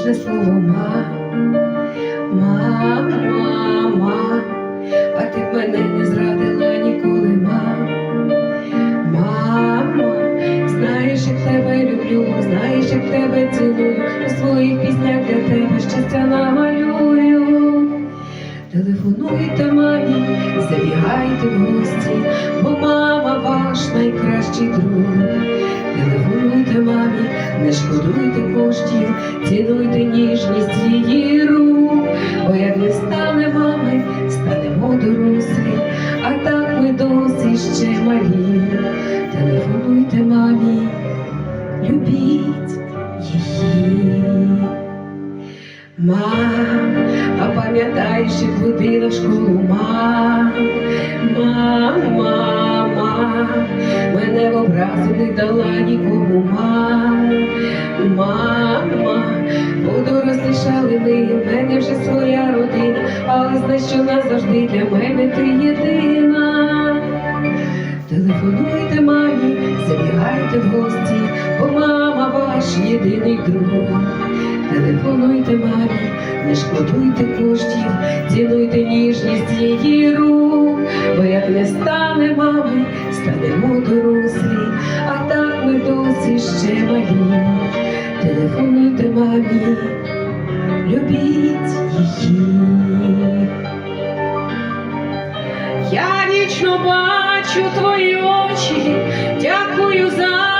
ніжне слово ма. Мама, ма, а ти б мене не зрадила ніколи, ма. Мама, знаєш, як тебе люблю, знаєш, як тебе цілую, у своїх піснях для тебе щастя намалюю. Телефонуйте мамі, забігайте в гості, бо мама ваш найкращий друг. Телефонуйте мамі, не шкодуйте коштів, цінуйте ніжність її рук, бо як не стане мами, станемо дорослі, а так ми досі ще малі. Телефонуйте мамі, любіть її. Мам, а пам'ятаєш, як ходила в школу, мам, мам, мам, мам, мене в образу не дала нікому, мам, вже своя родина, але знай, що назавжди для мене ти єдина. Телефонуйте мамі, забігайте в гості, бо мама ваш єдиний друг. Телефонуйте мамі, не шкодуйте коштів, цінуйте ніжність її рук, бо як не стане мами, станемо дорослі, а так ми досі ще малі. Телефонуйте мамі, любіть її. Я вічно бачу твої очі, дякую за